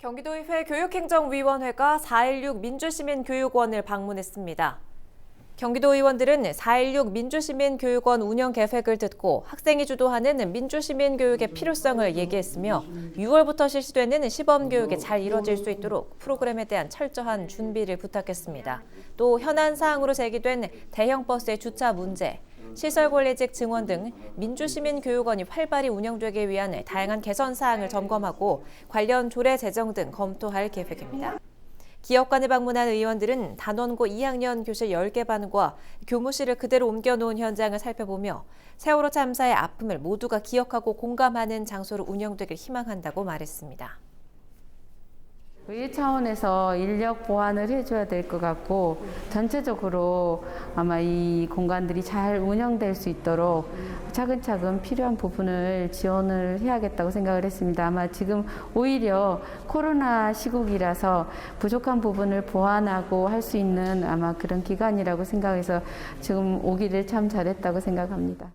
경기도의회 교육행정위원회가 4.16 민주시민교육원을 방문했습니다. 경기도 의원들은 4.16 민주시민교육원 운영 계획을 듣고 학생이 주도하는 민주시민교육의 필요성을 얘기했으며 6월부터 실시되는 시범교육이 잘 이뤄질 수 있도록 프로그램에 대한 철저한 준비를 부탁했습니다. 또 현안 사항으로 제기된 대형 버스의 주차 문제, 시설 관리직 증원 등 민주시민교육원이 활발히 운영되기 위한 다양한 개선 사항을 점검하고 관련 조례 제정 등 검토할 계획입니다. 기업관을 방문한 의원들은 단원고 2학년 교실 10개 반과 교무실을 그대로 옮겨놓은 현장을 살펴보며 세월호 참사의 아픔을 모두가 기억하고 공감하는 장소로 운영되길 희망한다고 말했습니다. 의 차원에서 인력 보완을 해줘야 될 것 같고 전체적으로 아마 이 공간들이 잘 운영될 수 있도록 차근차근 필요한 부분을 지원을 해야겠다고 생각을 했습니다. 아마 지금 오히려 코로나 시국이라서 부족한 부분을 보완하고 할 수 있는 아마 그런 기간이라고 생각해서 지금 오기를 참 잘했다고 생각합니다.